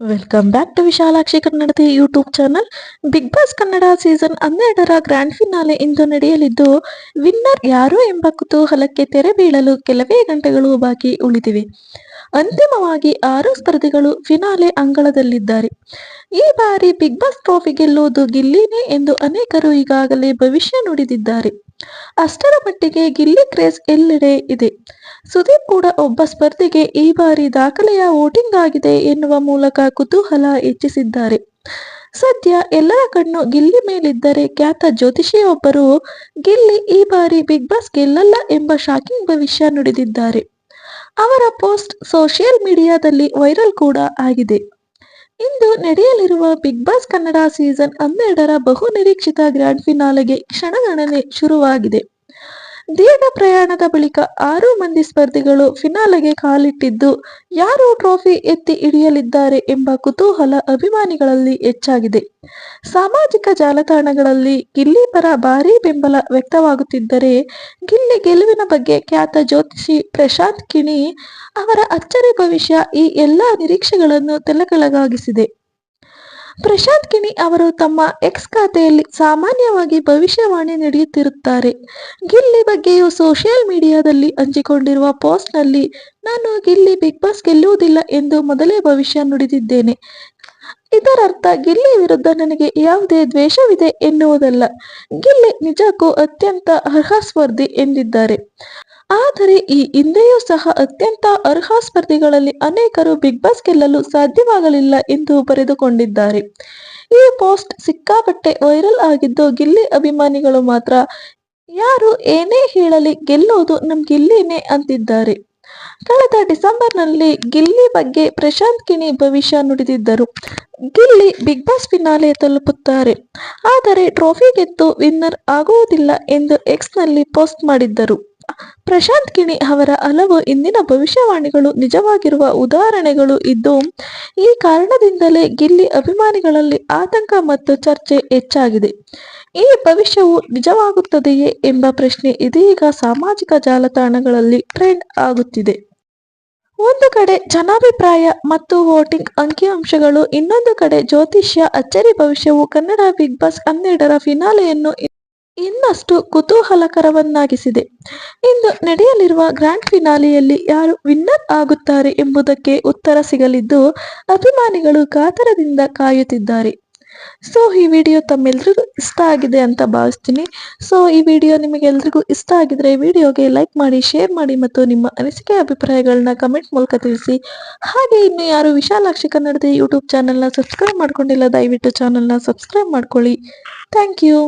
Welcome back to Vishalakshi ಕನ್ನಡದ YouTube channel Bigg Boss Kannada season ಹನ್ನೆರಡರ grand finale ಇಂದು ನಡೆಯಲಿದ್ದು ವಿನ್ನರ್ ಯಾರು ಎಂಬ ಕುತೂಹಲಕ್ಕೆ ತೆರೆ ಬೀಳಲು ಕೆಲವೇ ಗಂಟೆಗಳು ಬಾಕಿ ಉಳಿದಿವೆ. ಅಂತಿಮವಾಗಿ ಆರು ಸ್ಪರ್ಧಿಗಳು ಫಿನಾಲೆ ಅಂಗಳದಲ್ಲಿದ್ದಾರೆ. ಈ ಬಾರಿ ಬಿಗ್ ಬಾಸ್ ಟ್ರೋಫಿ ಗೆಲ್ಲುವುದು ಗಿಲ್ಲಿನೇ ಎಂದು ಅನೇಕರು ಈಗಾಗಲೇ ಭವಿಷ್ಯ ನುಡಿದಿದ್ದಾರೆ. ಅಷ್ಟರ ಮಟ್ಟಿಗೆ ಗಿಲ್ಲಿ ಕ್ರೇಜ್ ಎಲ್ಲೆಡೆ ಇದೆ. ಸುದೀಪ್ ಕೂಡ ಒಬ್ಬ ಸ್ಪರ್ಧಿಗೆ ಈ ಬಾರಿ ದಾಖಲೆಯ ವೋಟಿಂಗ್ ಆಗಿದೆ ಎನ್ನುವ ಮೂಲಕ ಕುತೂಹಲ ಹೆಚ್ಚಿಸಿದ್ದಾರೆ. ಸದ್ಯ ಎಲ್ಲರ ಕಣ್ಣು ಗಿಲ್ಲಿ ಮೇಲಿದ್ದರೆ ಖ್ಯಾತ ಜ್ಯೋತಿಷಿಯೊಬ್ಬರು ಗಿಲ್ಲಿ ಈ ಬಾರಿ ಬಿಗ್ ಬಾಸ್ ಗೆಲ್ಲಲ್ಲ ಎಂಬ ಶಾಕಿಂಗ್ ಭವಿಷ್ಯ ನುಡಿದಿದ್ದಾರೆ. ಅವರ ಪೋಸ್ಟ್ ಸೋಷಿಯಲ್ ಮೀಡಿಯಾದಲ್ಲಿ ವೈರಲ್ ಕೂಡ ಆಗಿದೆ. ಇಂದು ನಡೆಯಲಿರುವ ಬಿಗ್ ಬಾಸ್ ಕನ್ನಡ ಸೀಸನ್ ಹನ್ನೆರಡರ ಬಹು ನಿರೀಕ್ಷಿತ ಗ್ರ್ಯಾಂಡ್ ಫಿನಾಲೆಗೆ ಕ್ಷಣಗಣನೆ ಶುರುವಾಗಿದೆ. ದೀರ್ಘ ಪ್ರಯಾಣದ ಬಳಿಕ ಆರು ಮಂದಿ ಸ್ಪರ್ಧಿಗಳು ಫಿನಾಲೆಗೆ ಕಾಲಿಟ್ಟಿದ್ದು, ಯಾರು ಟ್ರೋಫಿ ಎತ್ತಿ ಹಿಡಿಯಲಿದ್ದಾರೆ ಎಂಬ ಕುತೂಹಲ ಅಭಿಮಾನಿಗಳಲ್ಲಿ ಹೆಚ್ಚಾಗಿದೆ. ಸಾಮಾಜಿಕ ಜಾಲತಾಣಗಳಲ್ಲಿ ಗಿಲ್ಲಿ ಪರ ಭಾರೀ ಬೆಂಬಲ ವ್ಯಕ್ತವಾಗುತ್ತಿದ್ದರೆ, ಗಿಲ್ಲಿ ಗೆಲುವಿನ ಬಗ್ಗೆ ಖ್ಯಾತ ಜ್ಯೋತಿಷಿ ಪ್ರಶಾಂತ್ ಕಿಣಿ ಅವರ ಅಚ್ಚರಿ ಭವಿಷ್ಯ ಈ ಎಲ್ಲ ನಿರೀಕ್ಷೆಗಳನ್ನು ತೆಲಕಲಗಾಗಿಸಿದೆ ಪ್ರಶಾಂತ್ ಕಿಣಿ ಅವರು ತಮ್ಮ ಎಕ್ಸ್ ಖಾತೆಯಲ್ಲಿ ಸಾಮಾನ್ಯವಾಗಿ ಭವಿಷ್ಯವಾಣಿ ನಡೆಯುತ್ತಿರುತ್ತಾರೆ. ಗಿಲ್ಲಿ ಬಗ್ಗೆಯೂ ಸೋಷಿಯಲ್ ಮೀಡಿಯಾದಲ್ಲಿ ಹಂಚಿಕೊಂಡಿರುವ ಪೋಸ್ಟ್ನಲ್ಲಿ, ನಾನು ಗಿಲ್ಲಿ ಬಿಗ್ ಬಾಸ್ ಗೆಲ್ಲುವುದಿಲ್ಲ ಎಂದು ಮೊದಲೇ ಭವಿಷ್ಯ ನುಡಿದಿದ್ದೇನೆ. ಇದರರ್ಥ ಗಿಲ್ಲಿ ವಿರುದ್ಧ ನನಗೆ ಯಾವುದೇ ದ್ವೇಷವಿದೆ ಎನ್ನುವುದಲ್ಲ. ಗಿಲ್ಲಿ ನಿಜಕ್ಕೂ ಅತ್ಯಂತ ಅರ್ಹ ಸ್ಪರ್ಧಿ ಎಂದಿದ್ದಾರೆ. ಆದರೆ ಈ ಹಿಂದೆಯೂ ಸಹ ಅತ್ಯಂತ ಅರ್ಹ ಸ್ಪರ್ಧಿಗಳಲ್ಲಿ ಅನೇಕರು ಬಿಗ್ ಬಾಸ್ ಗೆಲ್ಲಲು ಸಾಧ್ಯವಾಗಲಿಲ್ಲ ಎಂದು ಬರೆದುಕೊಂಡಿದ್ದಾರೆ. ಈ ಪೋಸ್ಟ್ ಸಿಕ್ಕಾಪಟ್ಟೆ ವೈರಲ್ ಆಗಿದ್ದು ಗಿಲ್ಲಿ ಅಭಿಮಾನಿಗಳು ಮಾತ್ರ, ಯಾರು ಏನೇ ಹೇಳಲಿ ಗೆಲ್ಲುವುದು ನಮ್ ಗಿಲ್ಲಿನೇ ಅಂತಿದ್ದಾರೆ. ಕಳೆದ ಡಿಸೆಂಬರ್ನಲ್ಲಿ ಗಿಲ್ಲಿ ಬಗ್ಗೆ ಪ್ರಶಾಂತ್ ಕಿಣಿ ಭವಿಷ್ಯ ನುಡಿದಿದ್ದರು. ಗಿಲ್ಲಿ ಬಿಗ್ ಬಾಸ್ ಫಿನಾಲೆ ತಲುಪುತ್ತಾರೆ. ಆದರೆ ಟ್ರೋಫಿ ಗೆದ್ದು ವಿನ್ನರ್ ಆಗುವುದಿಲ್ಲ ಎಂದು ಎಕ್ಸ್ನಲ್ಲಿ ಪೋಸ್ಟ್ ಮಾಡಿದ್ದರು. ಪ್ರಶಾಂತ್ ಕಿಣಿ ಅವರ ಹಲವು ಇಂದಿನ ಭವಿಷ್ಯವಾಣಿಗಳು ನಿಜವಾಗಿರುವ ಉದಾಹರಣೆಗಳು ಇದ್ದು, ಈ ಕಾರಣದಿಂದಲೇ ಗಿಲ್ಲಿ ಅಭಿಮಾನಿಗಳಲ್ಲಿ ಆತಂಕ ಮತ್ತು ಚರ್ಚೆ ಹೆಚ್ಚಾಗಿದೆ. ಈ ಭವಿಷ್ಯವು ನಿಜವಾಗುತ್ತದೆಯೇ ಎಂಬ ಪ್ರಶ್ನೆ ಇದೀಗ ಸಾಮಾಜಿಕ ಜಾಲತಾಣಗಳಲ್ಲಿ ಟ್ರೆಂಡ್ ಆಗುತ್ತಿದೆ. ಒಂದು ಕಡೆ ಜನಾಭಿಪ್ರಾಯ ಮತ್ತು ವೋಟಿಂಗ್ ಅಂಕಿಅಂಶಗಳು, ಇನ್ನೊಂದು ಕಡೆ ಜ್ಯೋತಿಷ್ಯ ಅಚ್ಚರಿ ಭವಿಷ್ಯವು ಕನ್ನಡ ಬಿಗ್ ಬಾಸ್ ಹನ್ನೆರಡರ ಫಿನಾಲೆಯನ್ನು ಇನ್ನಷ್ಟು ಕುತೂಹಲಕರವನ್ನಾಗಿಸಿದೆ. ಇಂದು ನಡೆಯಲಿರುವ ಗ್ರ್ಯಾಂಡ್ ಫಿನಾಲೆಯಲ್ಲಿ ಯಾರು ವಿನ್ನರ್ ಆಗುತ್ತಾರೆ ಎಂಬುದಕ್ಕೆ ಉತ್ತರ ಸಿಗಲಿದ್ದು, ಅಭಿಮಾನಿಗಳು ಕಾತರದಿಂದ ಕಾಯುತ್ತಿದ್ದಾರೆ. ಸೊ ಈ ವಿಡಿಯೋ ತಮ್ಮೆಲ್ರಿಗೂ ಇಷ್ಟ ಆಗಿದೆ ಅಂತ ಭಾವಿಸ್ತೀನಿ. ಸೊ ಈ ವಿಡಿಯೋ ನಿಮಗೆಲ್ರಿಗೂ ಇಷ್ಟ ಆಗಿದ್ರೆ ವಿಡಿಯೋಗೆ ಲೈಕ್ ಮಾಡಿ ಶೇರ್ ಮಾಡಿ ಮತ್ತು ನಿಮ್ಮ ಅನಿಸಿಕೆ ಅಭಿಪ್ರಾಯಗಳನ್ನ ಕಮೆಂಟ್ ಮೂಲಕ ತಿಳಿಸಿ. ಹಾಗೆ ಇನ್ನು ಯಾರು ವಿಶಾಲಾಕ್ಷಿ ಕನ್ನಡದ ಯೂಟ್ಯೂಬ್ ಚಾನಲ್ನ ಸಬ್ಸ್ಕ್ರೈಬ್ ಮಾಡ್ಕೊಂಡಿಲ್ಲ, ದಯವಿಟ್ಟು ಚಾನಲ್ನ ಸಬ್ಸ್ಕ್ರೈಬ್ ಮಾಡ್ಕೊಳ್ಳಿ. Thank you